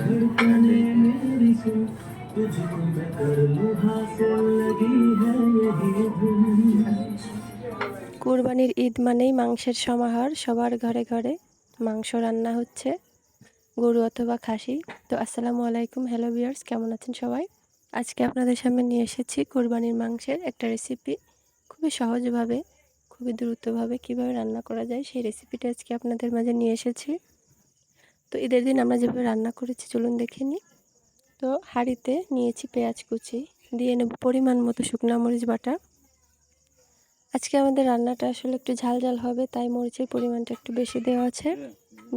धड़कने मेरी सुन तुझको मैं कर लूं हासिल लगी है यही धुन কুরবানির ঈদ মানেই মাংসের সমাহার সবার ঘরে ঘরে মাংস রান্না হচ্ছে গরু অথবা খাসি। তো আসসালামু আলাইকুম, হ্যালো বিয়ার্স কেমন আছেন সবাই? আজকে আপনাদের সামনে নিয়ে এসেছি কোরবানির মাংসের একটা রেসিপি খুবই সহজভাবে, খুবই দ্রুতভাবে কীভাবে রান্না করা যায় সেই রেসিপিটা আজকে আপনাদের মাঝে নিয়ে এসেছি। তো ঈদের দিন আমরা যেভাবে রান্না করেছি, চলুন দেখে নিই। তো হাঁড়িতে নিয়েছি পেঁয়াজ কুচি, দিয়ে নেব পরিমাণ মতো শুকনা মরিচ বাটা। আজকে আমাদের রান্নাটা আসলে একটু ঝাল ঝাল হবে, তাই মরিচের পরিমাণটা একটু বেশি দেওয়া আছে।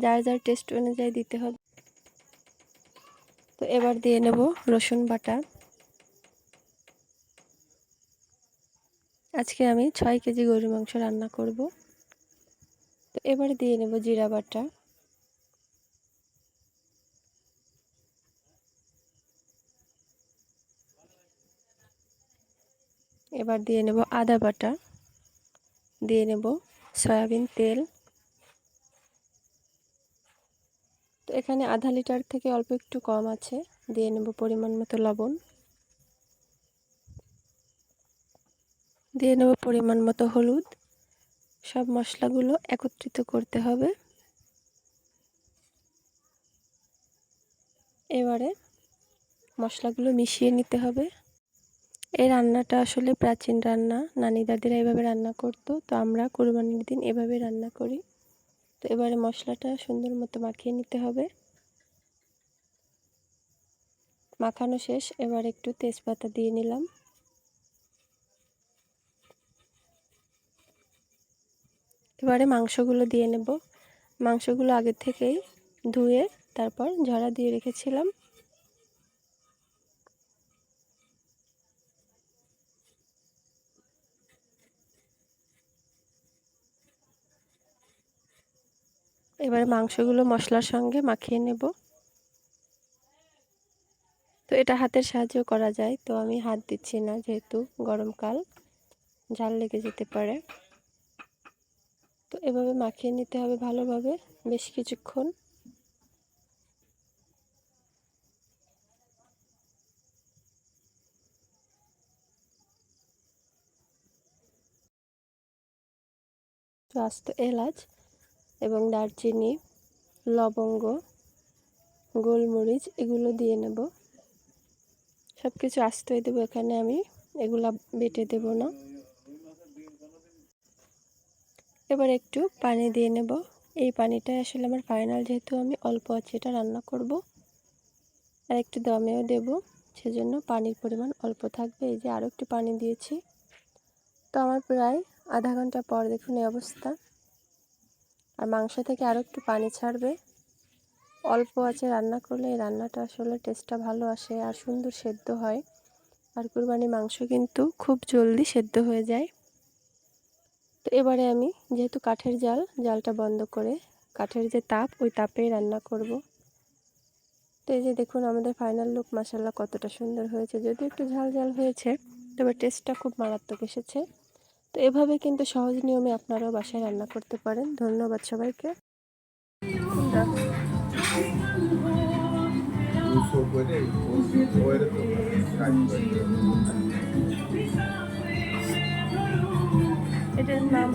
যার যার টেস্ট অনুযায়ী দিতে হবে। তো এবার দিয়ে নেব রসুন বাটা। আজকে আমি ছয় কেজি গরুর মাংস রান্না করব। তো এবার দিয়ে নেব জিরা বাটা। এবার দিয়ে নেব আদা বাটা। দিয়ে নেব সয়াবিন তেল। তো এখানে আধা লিটার থেকে অল্প একটু কম আছে। দিয়ে নেব পরিমাণ মতো লবণ। দিয়ে নেব পরিমাণ মতো হলুদ। সব মশলাগুলো একত্রিত করতে হবে। এবারে মশলাগুলো মিশিয়ে নিতে হবে। এই রান্নাটা আসলে প্রাচীন রান্না। নানি দাদিরা এভাবে রান্না করতো। তো আমরা কোরবানির দিন এভাবে রান্না করি। তো এবারে মশলাটা সুন্দর মতো মাখিয়ে নিতে হবে। মাখানো শেষ, এবার একটু তেজপাতা দিয়ে নিলাম। এবারে মাংসগুলো দিয়ে নেব। মাংসগুলো আগে থেকেই ধুয়ে তারপর ঝরা দিয়ে রেখেছিলাম। এবারে মাংসগুলো মশলার সঙ্গে মাখিয়ে নেব। তো এটা হাতের সাহায্যেও করা যায়, তো আমি হাত দিচ্ছি না যেহেতু গরমকাল ঝাল লেগে যেতে পারে। তো এভাবে মাখিয়ে নিতে হবে ভালোভাবে বেশ কিছুক্ষণ। তো আস্ত এলাচ এবং দারচিনি, লবঙ্গ, গোলমরিচ এগুলো দিয়ে নেব। সব কিছু আস্তই দেবো এখানে আমি, এগুলা বেটে দেব না। এবার একটু পানি দিয়ে নেব। এই পানিটাই আসলে আমার ফাইনাল যেহেতু আমি অল্প আছে এটা রান্না করব। আর একটু দমেও দেব, সেজন্য পানির পরিমাণ অল্প থাকবে। এই যে আরও একটু পানি দিয়েছি। তো আমার প্রায় আধা ঘণ্টা পর দেখুন এই অবস্থা। আর মাংস থেকে আরও একটু পানি ছাড়বে। অল্প আছে রান্না করলে এই রান্নাটা আসলে টেস্টটা ভালো আসে আর সুন্দর সেদ্ধ হয়। আর কুরবানি মাংস কিন্তু খুব জলদি সেদ্ধ হয়ে যায়। তো এবারে আমি যেহেতু কাঠের জাল, জালটা বন্ধ করে কাঠের যে তাপ, ওই তাপেই রান্না করব। তো এই যে দেখুন আমাদের ফাইনাল লুক মশাল্লা কতটা সুন্দর হয়েছে। যদি একটু ঝাল ঝাল হয়েছে, তবে টেস্টটা খুব মারাত্মক এসেছে। তো এভাবে কিন্তু সহজ নিয়মে আপনারাও বাসায় রান্না করতে পারেন। ধন্যবাদ সবাইকে। এটার নাম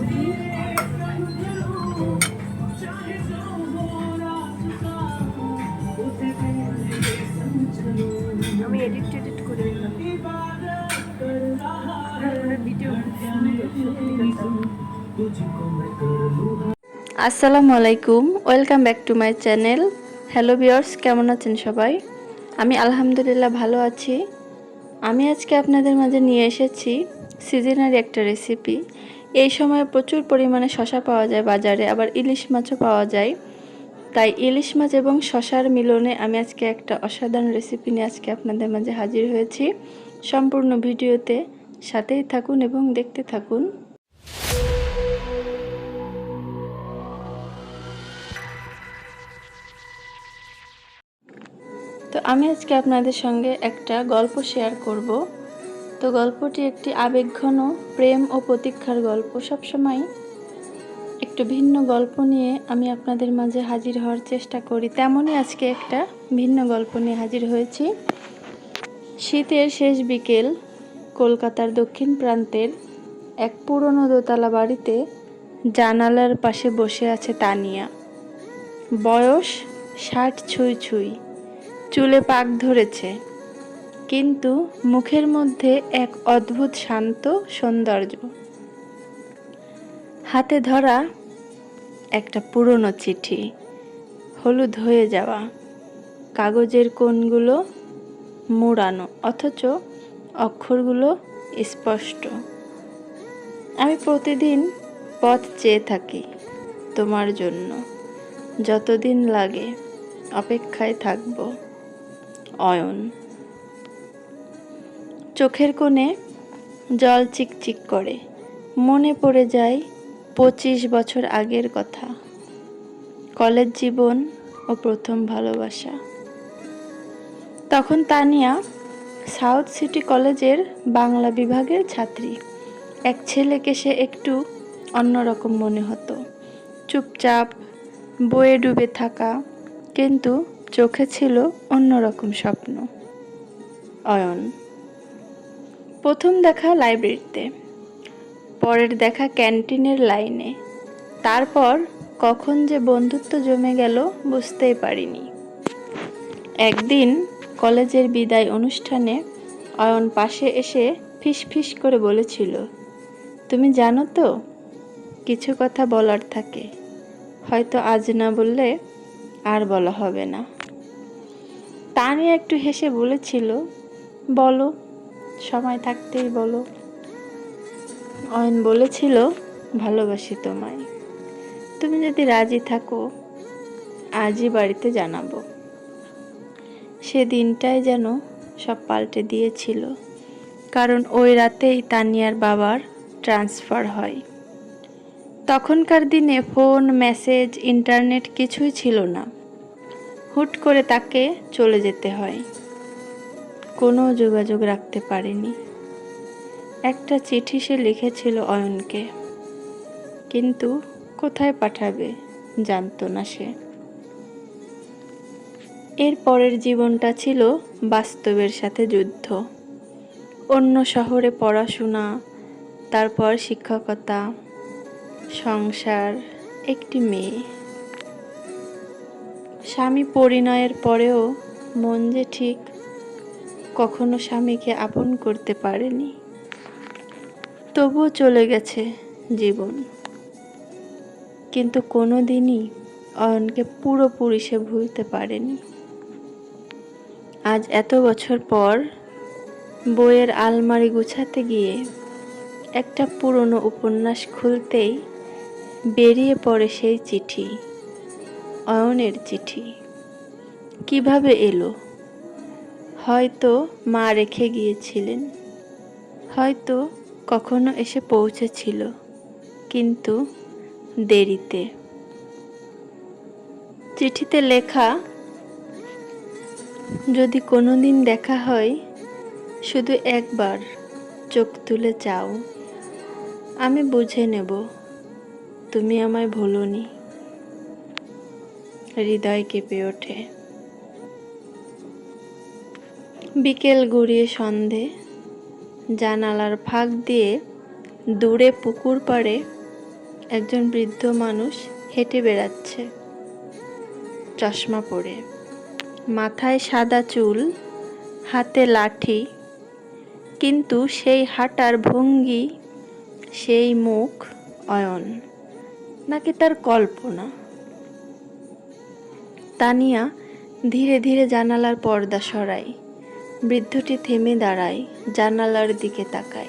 আমি এডিট টেডিট করে দিলাম। আসসালামু আলাইকুম, welcome back to my channel. Hello বিয়ার্স কেমন আছেন সবাই? আমি আলহামদুলিল্লাহ ভালো আছি। আমি আজকে আপনাদের মাঝে নিয়ে এসেছি সিজনারি একটা রেসিপি এই সময় প্রচুর পরিমাণে শশা পাওয়া যায় বাজারে, আবার ইলিশ মাছও পাওয়া যায়। তাই ইলিশ মাছ এবং শশার মিলনে আমি আজকে একটা অসাধারণ রেসিপি নিয়ে আজকে আপনাদের মাঝে হাজির হয়েছি। সম্পূর্ণ ভিডিওতে সাথেই থাকুন এবং দেখতে থাকুন। তো আমি আজকে আপনাদের সঙ্গে একটা গল্প শেয়ার করব। তো গল্পটি একটি আবেগঘন প্রেম ও প্রতীক্ষার গল্প। সবসময় একটু ভিন্ন গল্প নিয়ে আমি আপনাদের মাঝে হাজির হওয়ার চেষ্টা করি। তেমনই আজকে একটা ভিন্ন গল্প নিয়ে হাজির হয়েছি। শীতের শেষ বিকেল, কলকাতার দক্ষিণ প্রান্তের এক পুরনো দোতলা বাড়িতে জানালার পাশে বসে আছে তানিয়া। বয়স ষাট ছুঁই ছুঁই, চুলে পাক ধরেছে। কিন্তু মুখের মধ্যে এক অদ্ভুত শান্ত সৌন্দর্য। হাতে ধরা একটা পুরনো চিঠি, হলুদ হয়ে যাওয়া। কাগজের কোণগুলো মোড়ানো, অথচ অক্ষরগুলো স্পষ্ট। আমি প্রতিদিন পথ চেয়ে থাকি তোমার জন্য। যতদিন লাগে অপেক্ষায় থাকব, অয়ন। চোখের কোণে জল চিকচিক করে, মনে পড়ে যায় পঁচিশ বছর আগের কথা। কলেজ জীবন ও প্রথম ভালোবাসা। তখন তানিয়া সাউথ সিটি কলেজের বাংলা বিভাগের ছাত্রী। এক ছেলেকে সে একটু অন্যরকম মনে হতো। চুপচাপ বয়ে ডুবে থাকা, কিন্তু চোখে ছিল অন্যরকম স্বপ্ন। অয়ন। প্রথম দেখা লাইব্রেরিতে, পরের দেখা ক্যান্টিনের লাইনে। তারপর কখন যে বন্ধুত্ব জমে গেল বুঝতেই পারিনি। একদিন কলেজের বিদায় অনুষ্ঠানে অয়ন পাশে এসে ফিস ফিস করে বলেছিল, তুমি জানো তো, কিছু কথা বলার থাকে। হয়তো আজ না বললে আর বলা হবে না। তানি একটু হেসে বলেছিল, বলো, সময় থাকতেই বলো। অয়ন বলেছিল, ভালোবাসি তোমায়। তুমি যদি রাজি থাকো, আজই বাড়িতে জানাব। সে দিনটাই যেন সব পাল্টে দিয়েছিল। কারণ ওই রাতেই তানিয়ার বাবার ট্রান্সফার হয়। তখনকার দিনে ফোন, মেসেজ, ইন্টারনেট কিছুই ছিল না। হুট করে তাকে চলে যেতে হয়। কোনো যোগাযোগ রাখতে পারেনি। একটা চিঠি সে লিখেছিল অয়নকে। কিন্তু কোথায় পাঠাবে জানতো না সে। এর পরের জীবনটা ছিল বাস্তবের সাথে যুদ্ধ। অন্য শহরে পড়াশোনা, তারপর শিক্ষকতা, সংসার, একটি মেয়ে। স্বামী পরিণয়ের পরেও মন যে ঠিক, কখনো স্বামীকে আপন করতে পারেনি। তবুও চলে গেছে জীবন। কিন্তু কোনো দিনই অয়নকে পুরোপুরি সে ভুলতে পারেনি। আজ এত বছর পর বইয়ের আলমারি গুছাতে গিয়ে একটা পুরনো উপন্যাস খুলতেই বেরিয়ে পড়ে সেই চিঠি, অয়নের চিঠি। কীভাবে এলো? হয়তো মা রেখে গিয়েছিলেন। হয়তো কখনো এসে পৌঁছেছিল, কিন্তু দেরিতে। চিঠিতে লেখা যদি কোনো দিন দেখা হয়, শুধু একবার চোখ তুলে চাও। আমি বুঝে নেব, তুমি আমায় ভুলনি। হৃদয় কেঁপে ওঠে। বিকেল গড়িয়ে সন্ধে। জানালার ফাঁক দিয়ে দূরে পুকুর পাড়ে একজন বৃদ্ধ মানুষ হেঁটে বেড়াচ্ছে। চশমা পরে। মাথায় সাদা চুল, হাতে লাঠি, কিন্তু সেই হাঁটার ভঙ্গি, সেই মুখ অয়ন, নাকি তার কল্পনা? তানিয়া ধীরে ধীরে জানালার পর্দা সরায়, বৃদ্ধটি থেমে দাঁড়ায়, জানালার দিকে তাকায়।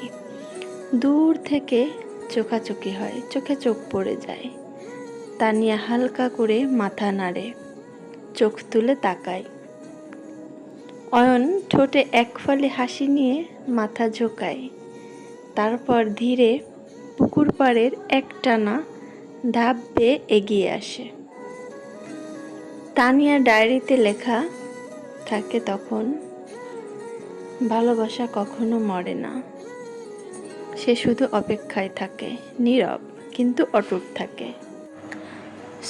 দূর থেকে চোখাচোখি হয়, চোখে চোখ পড়ে যায়। তানিয়া হালকা করে মাথা নাড়ে। চোখ তুলে তাকায়। অয়ন ঠোঁটে এক ফালি হাসি নিয়ে মাথা ঝোঁকায়। তারপর ধীরে পুকুর পাড়ের একটানা ধাপ বেয়ে এগিয়ে আসে। তানিয়া ডায়েরিতে লেখা থাকে তখন, ভালোবাসা কখনো মরে না। সে শুধু অপেক্ষায় থাকে, নীরব, কিন্তু অটুট থাকে।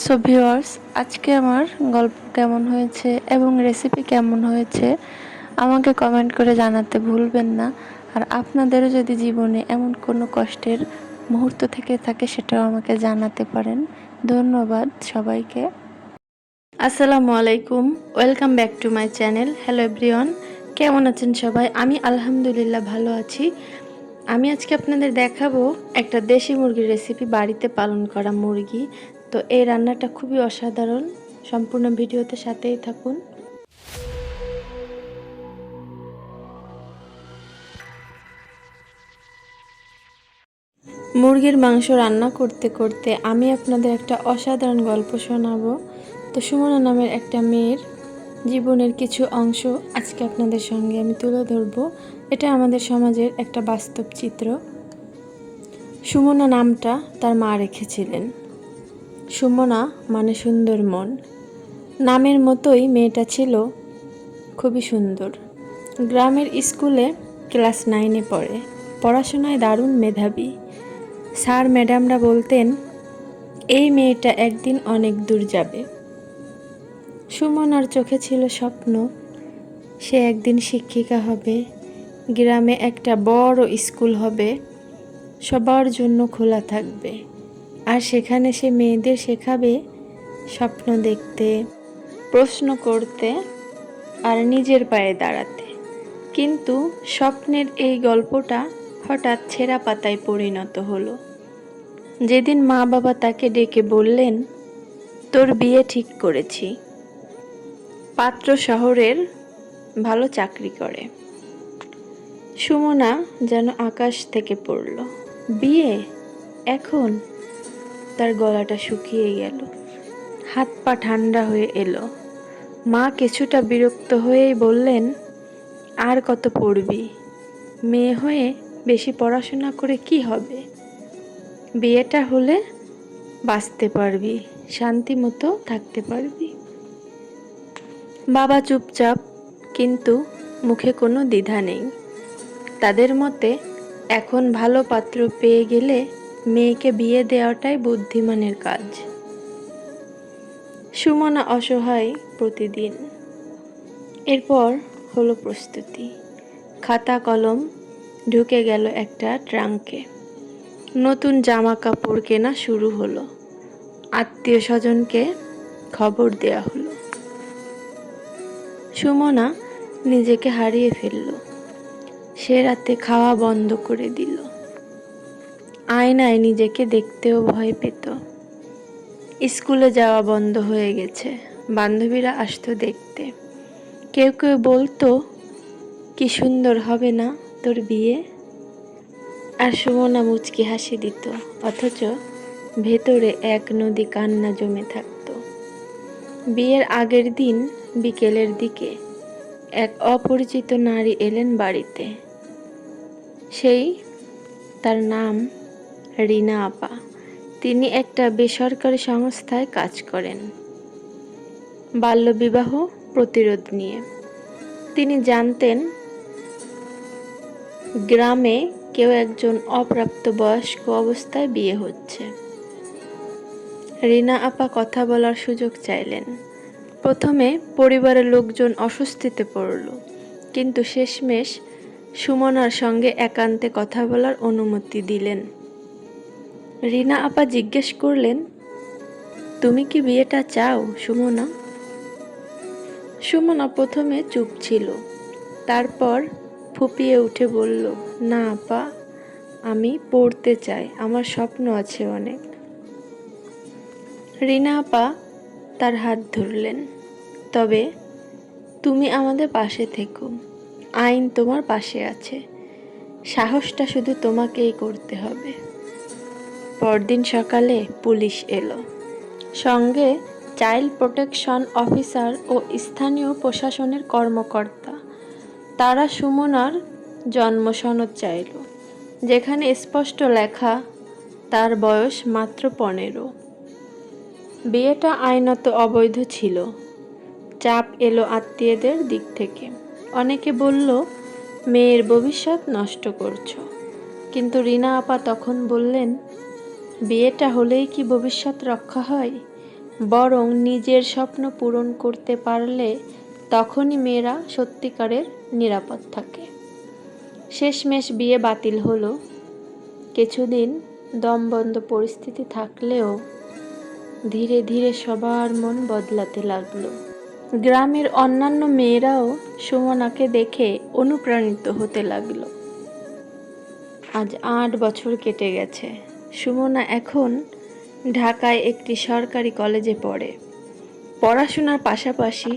সো ভিউয়ার্স আজকে আমার গল্প কেমন হয়েছে এবং রেসিপি কেমন হয়েছে, আমাকে কমেন্ট করে জানাতে ভুলবেন না। আর আপনাদেরও যদি জীবনে এমন কোনো কষ্টের মুহূর্ত থেকে থাকে, সেটাও আমাকে জানাতে পারেন। ধন্যবাদ সবাইকে। আসসালামু আলাইকুম welcome back to my channel hello everyone কেমন আছেন সবাই? আমি আলহামদুলিল্লাহ ভালো আছি। আমি আজকে আপনাদের দেখাবো একটা দেশি মুরগির রেসিপি বাড়িতে পালন করা মুরগি। তো এই রান্নাটা খুবই অসাধারণ। সম্পূর্ণ ভিডিওতে সাথেই থাকুন। মুরগির মাংস রান্না করতে করতে আমি আপনাদের একটা অসাধারণ গল্প শোনাবো। তো সুমনা নামের একটা মেয়ের জীবনের কিছু অংশ আজকে আপনাদের সঙ্গে আমি তুলে ধরবো। এটা আমাদের সমাজের একটা বাস্তব চিত্র। সুমনা নামটা তার মা রেখেছিলেন। সুমনা মানে সুন্দর মন। নামের মতোই মেয়েটা ছিল, খুবই সুন্দর। গ্রামের স্কুলে ক্লাস নাইনে পড়ে। পড়াশোনায় দারুণ মেধাবী। স্যার, ম্যাডামরা বলতেন, এই মেয়েটা একদিন অনেক দূর যাবে। সুমনার চোখে ছিল স্বপ্ন, সে একদিন শিক্ষিকা হবে, গ্রামে একটা বড় স্কুল হবে, সবার জন্য খোলা থাকবে। আর সেখানে সে মেয়েদের শেখাবে স্বপ্ন দেখতে, প্রশ্ন করতে আর নিজের পায়ে দাঁড়াতে। কিন্তু স্বপ্নের এই গল্পটা হঠাৎ ছেঁড়া পাতায় পরিণত হলো। যেদিন মা বাবা তাকে ডেকে বললেন, তোর বিয়ে ঠিক করেছি। পাত্র শহরের ভালো চাকরি করে। সুমনা যেন আকাশ থেকে পড়ল। বিয়ে? এখন? তার গলাটা শুকিয়ে গেল। হাত পা ঠান্ডা হয়ে এলো। মা কিছুটা বিরক্ত হয়েই বললেন, আর কত পড়বি? মেয়ে হয়ে বেশি পড়াশোনা করে কি হবে? বিয়েটা হলে বাঁচতে পারবি, শান্তি মতো থাকতে পারবি। বাবা চুপচাপ, কিন্তু মুখে কোনো দ্বিধা নেই। তাদের মতে, এখন ভালো পাত্র পেয়ে গেলে মেয়েকে বিয়ে দেওয়াটাই বুদ্ধিমানের কাজ। সুমনা অসহায় প্রতিদিন। এরপর হলো প্রস্তুতি। খাতা কলম, ঢুকে গেল একটা ট্রাঙ্কে। নতুন জামা কাপড় কেনা শুরু হলো। আত্মীয় স্বজনকে খবর দেয়া হলো। সুমনা নিজেকে হারিয়ে ফেলল। সে রাতে খাওয়া বন্ধ করে দিল। আয়নায় নিজেকে দেখতেও ভয় পেত। স্কুলে যাওয়া বন্ধ হয়ে গেছে, বান্ধবীরা আসতো দেখতে। কেউ কেউ বলতো, কি সুন্দর হবে না তোর বিয়ে? আর সুমনা মুচকি হাসি দিত, অথচ ভেতরে এক নদী কান্না জমে থাকতো। বিয়ের আগের দিন, বিকেলের দিকে, এক অপরিচিত নারী এলেন বাড়িতে। সেই তার নাম রিনা আপা। তিনি একটা বেসরকারি সংস্থায় কাজ করেন। বাল্যবিবাহ প্রতিরোধ নিয়ে। তিনি জানতেন, গ্রামে কেউ একজন অপ্রাপ্ত বয়স্ক অবস্থায় বিয়ে হচ্ছে। রিনা আপা কথা বলার সুযোগ চাইলেন। প্রথমে পরিবারের লোকজন অস্বস্তিতে পড়ল, কিন্তু শেষমেশ সুমনার সঙ্গে একান্তে কথা বলার অনুমতি দিলেন। রিনা আপা জিজ্ঞেস করলেন, তুমি কি বিয়েটা চাও, সুমনা? সুমনা প্রথমে চুপ ছিল, তারপর ফুপিয়ে উঠে বলল, না আপা, আমি পড়তে চাই, আমার স্বপ্ন আছে অনেক। রিনা আপা তার হাত ধরলেন, তবে তুমি আমাদের পাশে থেকো, আইন তোমার পাশে আছে, সাহসটা শুধু তোমাকেই করতে হবে। পরদিন সকালে পুলিশ এলো। সঙ্গে চাইল্ড প্রোটেকশন অফিসার ও স্থানীয় প্রশাসনের কর্মকর্তা। তারা সুমনার জন্ম সনদ চাইল, যেখানে স্পষ্ট লেখা, তার বয়স মাত্র পনেরো। বিয়েটা আইনত অবৈধ ছিল। চাপ এলো আত্মীয়দের দিক থেকে। অনেকে বলল, মেয়ের ভবিষ্যৎ নষ্ট করছ। কিন্তু রিনা আপা তখন বললেন বিয়েটা হলেই কি ভবিষ্যৎ রক্ষা হয়? বরং নিজের স্বপ্ন পূরণ করতে পারলে তখনই মেয়েরা সত্যিকারের নিরাপদ থাকে। শেষমেশ বিয়ে বাতিল হলো। কিছুদিন দমবন্ধ পরিস্থিতি থাকলেও ধীরে ধীরে সবার মন বদলাতে লাগল। গ্রামের অন্যান্য মেয়েরাও সুমনাকে দেখে অনুপ্রাণিত হতে লাগল। আজ আট বছর কেটে গেছে। সুমনা এখন ঢাকায় একটি সরকারি কলেজে পড়ে। পড়াশোনার পাশাপাশি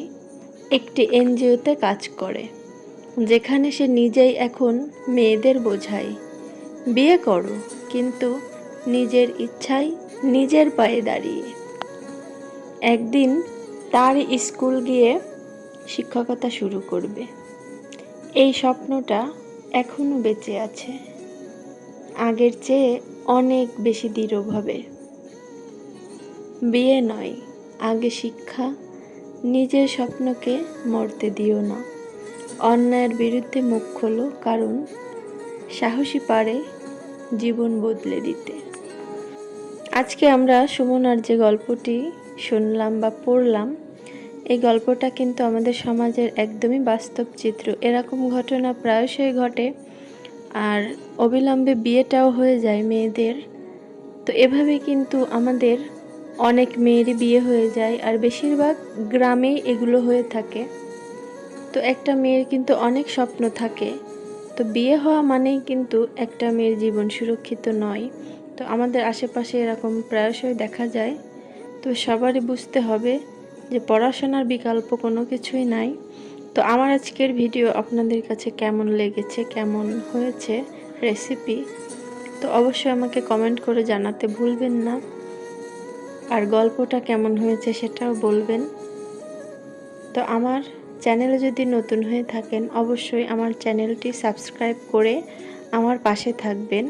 একটি এনজিওতে কাজ করে, যেখানে সে নিজেই এখন মেয়েদের বোঝায়। বিয়ে করো, কিন্তু নিজের ইচ্ছায় নিজের পায়ে দাঁড়িয়ে। একদিন তার স্কুল গিয়ে শিক্ষকতা শুরু করবে। এই স্বপ্নটা এখনও বেঁচে আছে। আগের চেয়ে অনেক বেশি দৃঢ়ভাবে বিয়ে নয়, আগে শিক্ষা। নিজের স্বপ্নকে মরতে দিও না। অন্যায়ের বিরুদ্ধে মুখ খোলো, কারণ সাহসী পারে জীবন বদলে দিতে। আজকে আমরা সুমনার যে গল্পটি শুনলাম বা পড়লাম, এই গল্পটা কিন্তু আমাদের সমাজের একদমই বাস্তব চিত্র। এরকম ঘটনা প্রায়শই ঘটে আর অবিলম্বে বিয়েটাও হয়ে যায় মেয়েদের। তো এভাবে কিন্তু আমাদের অনেক মেয়েরই বিয়ে হয়ে যায় আর বেশিরভাগ গ্রামেই এগুলো হয়ে থাকে। তো একটা মেয়ের কিন্তু অনেক স্বপ্ন থাকে। তো বিয়ে হওয়া মানেই কিন্তু একটা মেয়ের জীবন সুরক্ষিত নয়। তো আমাদের আশেপাশে এরকম প্রায়শই দেখা যায়। তো সবারই বুঝতে হবে যে পড়াশোনার বিকল্প কোনো কিছুই নাই। তো আমার আজকের ভিডিও আপনাদের কাছে কেমন লেগেছে, কেমন হয়েছে রেসিপি তো অবশ্যই আমাকে কমেন্ট করে জানাতে ভুলবেন না। আর গল্পটা কেমন হয়েছে সেটাও বলবেন। তো আমার চ্যানেলে যদি নতুন হয়ে থাকেন, অবশ্যই আমার চ্যানেলটি সাবস্ক্রাইব করে আমার পাশে থাকবেন।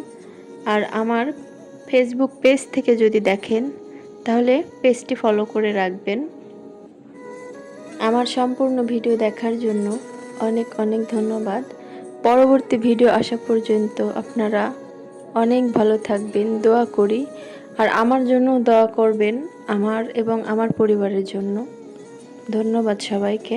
আর আমার ফেসবুক পেজ থেকে যদি দেখেন, তাহলে পেজটি ফলো করে রাখবেন। আমার সম্পূর্ণ ভিডিও দেখার জন্য অনেক অনেক ধন্যবাদ। পরবর্তী ভিডিও আসা পর্যন্ত আপনারা অনেক ভালো থাকবেন, দোয়া করি। আর আমার জন্য দোয়া করবেন আমার এবং আমার পরিবারের জন্য। ধন্যবাদ সবাইকে।